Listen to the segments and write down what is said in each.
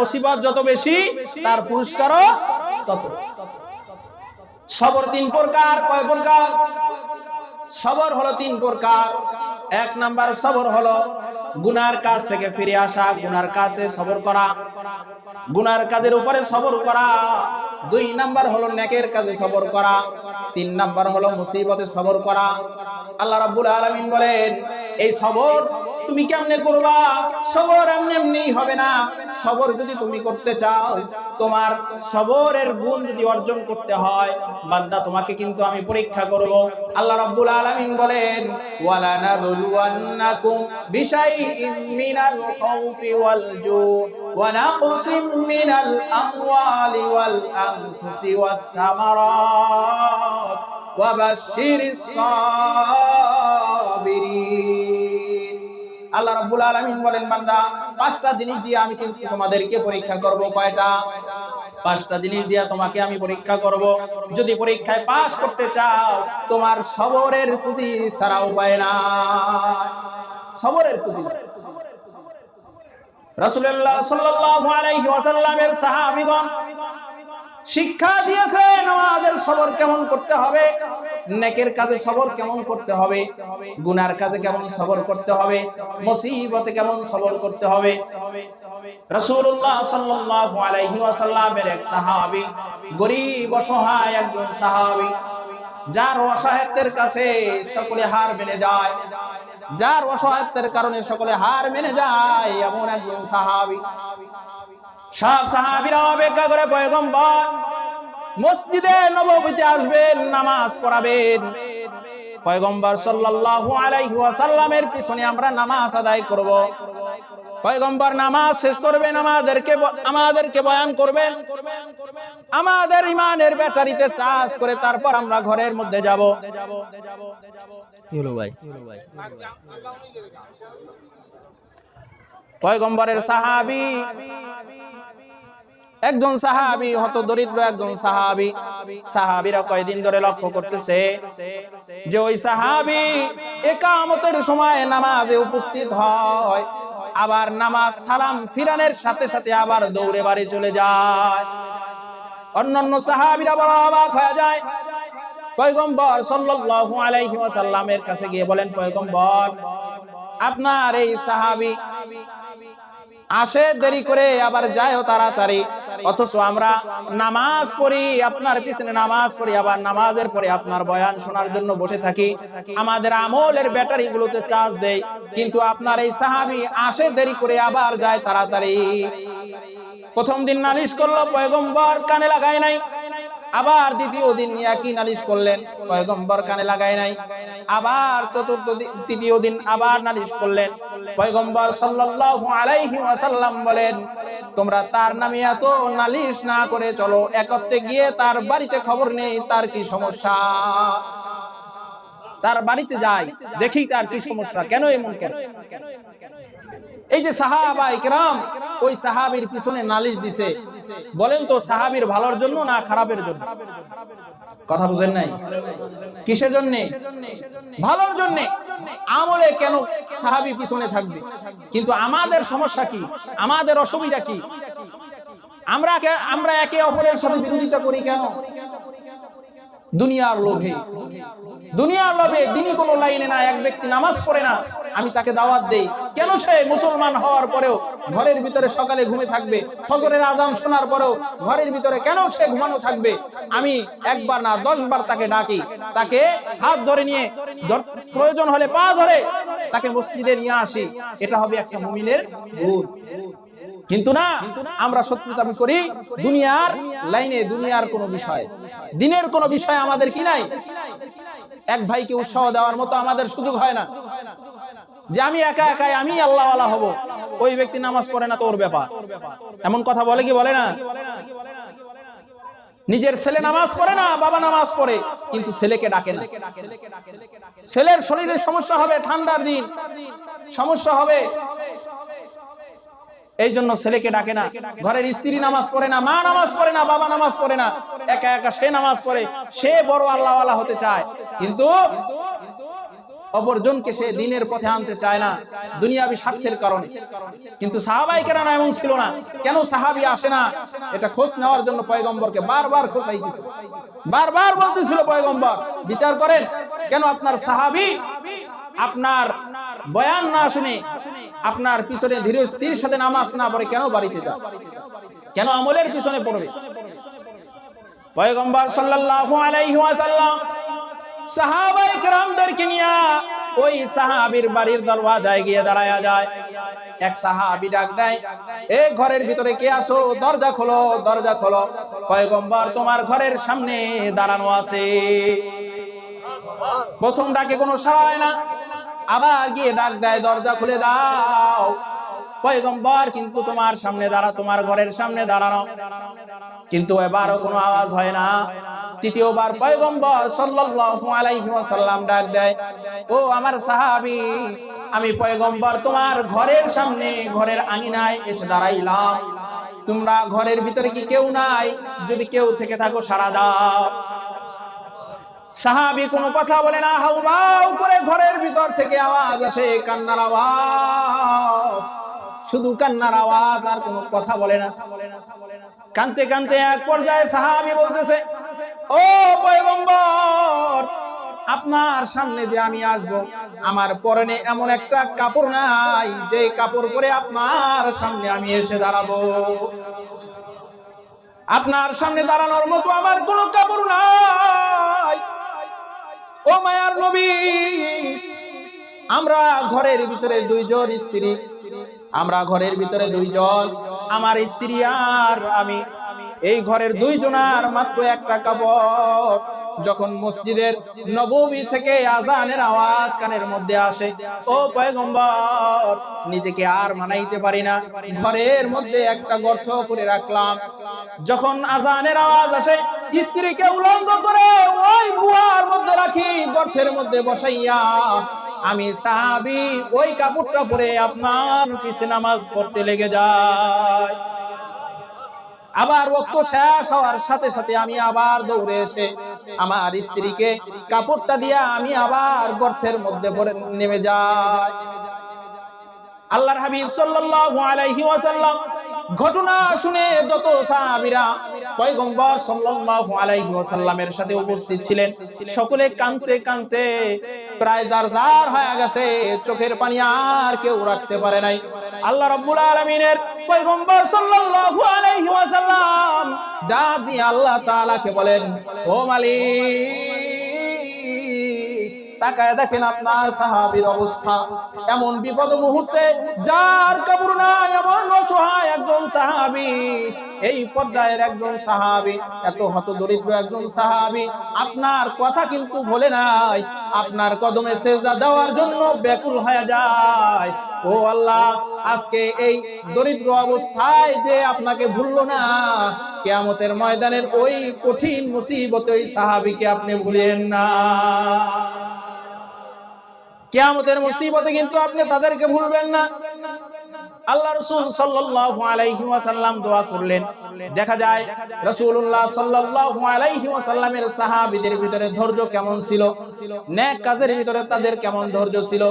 মুসিবত যত বেশি, তার পুরস্কারও তত। সবর তিন প্রকার, কয় প্রকার? সবর হলো তিন প্রকার। এক নাম্বার সবর হলো গুনার কাজ থেকে ফিরে আসা, গুনার কাছে সবর করা, গুনার কাজের উপরে সবর করা। দুই নাম্বার হলো নেকের কাজে সবর করা, তিন নাম্বার হলো মুসিবতে সবর করা। আল্লাহ রাব্বুল আলামিন বলেন, এই সবর তুমি কেমনে করবা? সবর এমনি এমনি হবে না। সবর যদি তুমি করতে চাও, তোমার সবরের গুণ যদি অর্জন করতে হয়, বান্দা, তোমাকে কিন্তু আমি পরীক্ষা করব। আল্লাহ রাব্বুল আলামিন বলেন ওয়ালা নাবলুওয়ান্নাকুম বিশাইইম মিনাল খাউফি ওয়াল জু ওয়া নাকসিম মিনাল আমওয়ালি ওয়াল আনফুসি ওয়াস সামারাত ওয়া বাশশিরিস সাবিরিন। আল্লাহ রাব্বুল আলামিন বলেন, বান্দা, পাঁচটা জিনিস দিয়ে আমি কিন্তু তোমাদেরকে পরীক্ষা করব, কয়টা? পাঁচটা জিনিস দিয়ে তোমাকে আমি পরীক্ষা করব। যদি পরীক্ষায় পাস করতে চাও, তোমার সবরের পুঁজি ছাড়া উপায় না সবরের পুঁজি রাসূলুল্লাহ সাল্লাল্লাহু আলাইহি ওয়াসাল্লামের সাহাবীগণ শিক্ষা দিয়েছে, নামাজের সবর কেমন করতে হবে? নেকের কাজে সবর কেমন করতে হবে? গুনার কাজে কেমন সবর করতে হবে? মুসিবতে কেমন সবর করতে হবে? রাসূলুল্লাহ সাল্লাল্লাহু আলাইহি ওয়াসাল্লামের এক সাহাবী, গরিব, অসহায় একজন সাহাবী, যার অসহায়ত্বের কাছে সকলে হার মেনে যায়, যার অসহায়ত্বের কারণে সকলে হার মেনে যায়, এমন একজন সাহাবী। সব সাহাবীরা অপেক্ষা করে পয়গম্বর মসজিদে নববীতে আসবেন নামাজ পড়াবেন। পয়গম্বর সাল্লাল্লাহু আলাইহি ওয়াসাল্লামের পিছনে আমরা নামাজ আদায় করব। পয়গম্বর নামাজ শেষ করবেন আমাদেরকে আমাদেরকে বয়ান করবেন। আমাদের ইমানের ব্যাটারিতে চার্জ করে তারপর আমরা ঘরের মধ্যে যাব। ভাই। পয়গম্বরের সাহাবী একজন সাহাবি, হত দরিদ্র একজন সাহাবি। সাহাবিরা কয়দিন ধরে লক্ষ্য করতেছে যে ওই সাহাবি একামতের সময় নামাজে উপস্থিত হয়, আবার নামাজ সালাম ফিরানের সাথে সাথে আবার দৌড়ে বাড়ি চলে যায়। অন্যান্য সাহাবিরা বড় অবাক হয়ে যায়। পয়গম্বর সাল্লাল্লাহু আলাইহি ওয়াসাল্লামের কাছে গিয়ে বলেন, পয়গম্বর, আপনার এই সাহাবি আসে দেরি করে আবার যায়ও তাড়াতাড়ি। অথচ আমরা নামাজ পড়ি, আপনার পিছনে নামাজ পড়ি, আবার নামাজের পরে আপনার বয়ান শোনার জন্য বসে থাকি। আমাদের আমলের ব্যাটারি গুলোতে চার্জ দেয় কিন্তু আপনার এই সাহাবি আসে দেরি করে আবার যায় তাড়াতাড়ি। প্রথম দিন নালিশ করল, পয়গম্বর কানে লাগায় নাই। আবার দ্বিতীয় দিন কি নালিশ করলেন? পয়গম্বর কানে লাগায় নাই। আবার চতুর্থ দিন তৃতীয় দিন আবার নালিশ করলেন। পয়গম্বর সাল্লাল্লাহু আলাইহি ওয়াসাল্লাম বলেন, তোমরা তার নামে এত নালিশ না করে চলো, একত্রে গিয়ে তার বাড়িতে খবর নেই, তার কি সমস্যা? তার বাড়িতে যাই, দেখি তার কি সমস্যা, কেন এমন কেন? এই যে সাহাবা ইকরাম, ওই সাহাবীর পিছনে নালিশ দিছে। বলেন তো, সাহাবীর ভালোর জন্য না খারাপের জন্য? কথা বুঝেন নাই? কিসের জন্য? ভালোর জন্য। আমলে কেন সাহাবী পিছনে থাকবে? কিন্তু আমাদের সমস্যা কি? আমাদের অসুবিধা কি? আমরা আমরা একে অপরের সাথে বিরোধিতা করি কেন? দুনিয়ার লোভে। দুনিয়ার লোভে দিনই কোনো লাইনে না, এক ব্যক্তি নামাজ পড়ে না। আমি তাকে দাওয়াত দেই। কেন সে মুসলমান হওয়ার পরেও ঘরের ভিতরে সকালে ঘুমে থাকবে? ফজরের আজান শোনার পরেও ঘরের ভিতরে কেন সে ঘুমানো থাকবে? আমি একবার না দশ বার তাকে ডাকি। তাকে হাত ধরে নিয়ে প্রয়োজন হলে পা ধরে তাকে মসজিদে নিয়ে আসি। এটা হবে একটা মুমিনের গুণ। কিন্তু না, আমরা শত্রুতা করি দুনিয়ার লাইনে, দুনিয়ার কোনো বিষয়। দিনের কোনো বিষয় আমাদের কি নাই? এক ভাইকে উৎসাহ দেওয়ার মতো আমাদের সুযোগ হয় না। যে আমি একা একাই আমি আল্লাহওয়ালা হব। ওই ব্যক্তি নামাজ পড়ে না তোর ব্যাপার। এমন কথা বলে কি বলে না? নিজের ছেলে নামাজ পড়ে না বাবা নামাজ পড়ে কিন্তু ছেলেকে ডাকে না। ছেলের শরীরে সমস্যা হবে ঠান্ডার দিন। সমস্যা হবে। এই জন্য ছেলেকে ডাকে না। ঘরের স্ত্রী নামাজ পড়ে না মা নামাজ পড়ে না বাবা নামাজ পড়ে না। একা একা সে নামাজ পড়ে। সে বড় আল্লাহওয়ালা হতে চায়। কিন্তু অপরজনকে সে দিনের পথে আনতে চায় না, দুনিয়াবি স্বার্থের কারণে। কিন্তু সাহাবাই কেন এমন ছিল না। কেন সাহাবি আসে না? এটা খোঁজ নেওয়ার জন্য পয়গম্বরকে বারবার খোঁজাইতেছিল বারবার বলতেছিল পয়গম্বর, বিচার করেন, কেন আপনার সাহাবি আপনার বয়ান না শুনে আপনার পিছনে ধীরে স্থির সাথে নামাজ না পড়ে কেন বাড়িতে যায় কেন আমলের পিছনে পড়বে? পয়গম্বর সাল্লাল্লাহু আলাইহি ওয়াসাল্লাম সাহাবায়ে কেরামদেরকে নিয়ে ওই সাহাবীর বাড়ির দরওয়াজায় গিয়ে দাঁড়ায়া যায়। এক সাহাবী ডাক দেয় এই ঘরের ভিতরে কে আসো দরজা খোলো দরজা খোলো। পয়গম্বর, তোমার ঘরের সামনে দাঁড়ানো আছে। প্রথম ডাকে কোনো সাড়া না, আবার গিয়ে ডাক দেয়, দরজা খুলে দাও। পয়গম্বর, কিন্তু তোমার সামনে দাঁড়া, তোমার ঘরের সামনে দাঁড়ানো। কিন্তু এবারও কোনো আওয়াজ হয় না। তৃতীয়বার পয়গম্বর সাল্লাল্লাহু আলাইহি ওয়াসাল্লাম ডাক দেয়, ও আমার সাহাবী, আমি পয়গম্বর, তোমার ঘরের সামনে, ঘরের আঙিনায় এসে দাঁড়াইলাম। তোমরা ঘরের ভিতরে কি কেউ নাই? যদি কেউ থেকে থাকো সারা দাও। সাহাবি কোনো কথা বলে না, হাউমাউ করে ঘরের ভিতর থেকে আওয়াজ আসে, কান্নার আওয়াজ। শুধু কান্নার আওয়াজ আর কোনো কথা বলে না। কানতে কানতে এক পর্যায়ে সাহাবি বলতেছে, ও পয়গম্বর, আপনার সামনে যে আমি আসব, আমার পরনে এমন একটা কাপড় নাই যে কাপড় পরে আপনার সামনে আমি এসে দাঁড়াবো। আপনার সামনে দাঁড়ানোর মতো আমার কোনো কাপড় নাই। ও মায়ার নবী, আমরা ঘরের ভিতরে দুইজন স্ত্রী আমরা ঘরের ভিতরে দুইজন আমার স্ত্রী আর আমি। এই ঘরের দুইজনার মাত্র একটা কাপড়। যখন মসজিদের নবমী থেকে আজানের আওয়াজ কানের মধ্যে আসে, ও পয়গম্বর, নিজেকে আর মানাইতে পারি না। ঘরের মধ্যে একটা গর্ত করে রাখলাম। যখন আজানের আওয়াজ আসে, স্ত্রীকে উলঙ্গ করে ওই গুহার মধ্যে রাখি, গর্তের মধ্যে বসাইয়া আমি সাহাবি, ওই কাপড়টা পরে আপনার পিছে নামাজ পড়তে লেগে যায়। আবার রক্ত শেষ হওয়ার সাথে সাথে আমি আবার দৌড়ে এসে আমার স্ত্রীকে কাপড়টা দিয়ে আমি আবার গর্তের মধ্যে পড়ে নেমে যাই। আল্লাহর হাবিব সাল্লাল্লাহু আলাইহি ওয়াসাল্লাম ঘটনা শুনে যত সাহাবীরা পয়গম্বর সাল্লাল্লাহু আলাইহি ওয়াসাল্লামের সাথে উপস্থিত ছিলেন, সকলে কাঁদতে কাঁদতে প্রায় যার যার হয়ে গেছে, চোখের পানি আর কেউ রাখতে পারে নাই। আল্লাহ রাব্বুল আলামিনের পয়গম্বর সাল্লাল্লাহু আলাইহি ওয়াসাল্লাম ডাক দিয়ে আল্লাহ তাআলাকে বলেন, ও মালিক তাকায় দেখেন আপনার সাহাবীর অবস্থা। এমন বিপদ মুহূর্তে যার কাপড় নাই, এমন অসহায় একজন সাহাবী, এই পর্যায়ের একজন সাহাবী, এত হত দরিদ্র একজন সাহাবী, আপনার কথা কিন্তু ভোলে নাই। আপনার কদমে সেজদা দেওয়ার জন্য ব্যাকুল হয়ে যায়। ও আল্লাহ, আজকে এই দরিদ্র অবস্থায় যে আপনাকে ভুললো না, কেয়ামতের ময়দানের ওই কঠিন মুসিবতে ওই সাহাবীকে আপনি ভুলেন না। কেয়ামতের মুসিবতে কিন্তু আপনি তাদেরকে ভুলবেন না। আল্লাহ রসুল সাল্লাল্লাহু দোয়া করলেন। দেখা যায়, রাসূলুল্লাহ সাল্লাল্লাহু আলাইহি ভিতরে ধৈর্য কেমন ছিল? নেক কাজের ভিতরে তাদের কেমন ধৈর্য ছিল?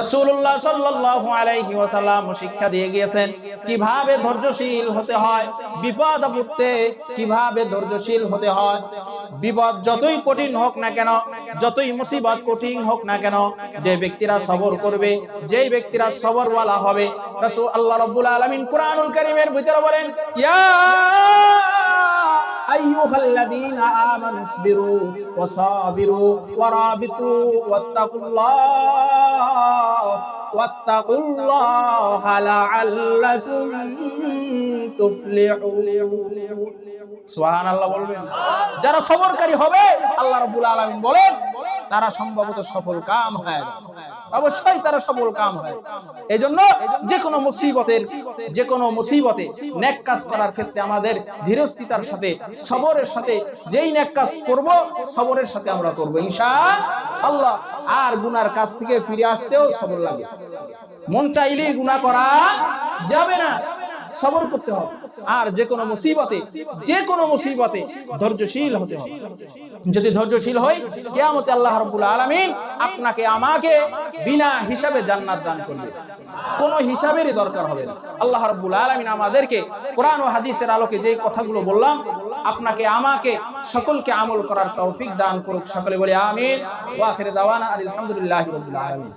রাসূলুল্লাহ সাল্লাল্লাহু আলাইহি ওয়াসাল্লাম শিক্ষা দিয়ে গিয়েছেন, কীভাবে ধৈর্যশীল হতে হয়, বিপদ আপদে কীভাবে ধৈর্যশীল হতে হয়, বিপদ যতই কঠিন হোক না কেন যতই মুসিবত কঠিন হোক না কেন, যে ব্যক্তিরা সবর করবে, যেই ব্যক্তিরা সবরওয়ালা হবে, রাসূল আল্লাহ রাব্বুল আলামিন কুরআনুল কারীমের ভিতরে বলেন, ইয়া ইসবিরু ওয়া সাবিরু ওয়া রাবিতু ওয়াত্তাকুল্লাহ ওয়াত্তাকুল্লাহ লাআল্লাকুম তুফলিহুন সুবহানাল্লাহ বলবেন। যারা সবরকারী হবে, আল্লাহ রাব্বুল আলামিন বলেন, তারা সম্ভবত সফল কাম হয়। অবশ্যই তারা সফল কাম হয়। এজন্য যে কোনো মুসিবতের যে কোনো মুসিবতে নেক কাজ করার ক্ষেত্রে আমাদের ধীরস্থিতার সাথে, সবরের সাথে, যেই নেক কাজ করব, সবরের সাথে আমরা করব। ইনশাআল্লাহ আর গুনার কাছ থেকে ফিরে আসতেও সবর লাগে। মন চাইলেই গুনাহ করা যাবে না। সবর করতে হবে। আর যে কোনো মুসিবতে, যে কোনো মুসিবতে ধৈর্যশীল হতে হবে। যদি ধৈর্যশীল হই, কিয়ামতে আল্লাহ রাব্বুল আলামিন আপনাকে, আমাকে বিনা হিসাবে জান্নাত দান করবে। কোনো হিসাবেরই দরকার হবে না। আল্লাহ রাব্বুল আলামিন আমাদেরকে কোরআন ও হাদিসের আলোকে যে কথাগুলো বললাম, আপনাকে, আমাকে সকলকে আমল করার তৌফিক দান করুক। সকলে বলে আমিন। ওয়া আখির দাওয়ানা আলহামদুলিল্লাহি রাব্বিল আলামিন।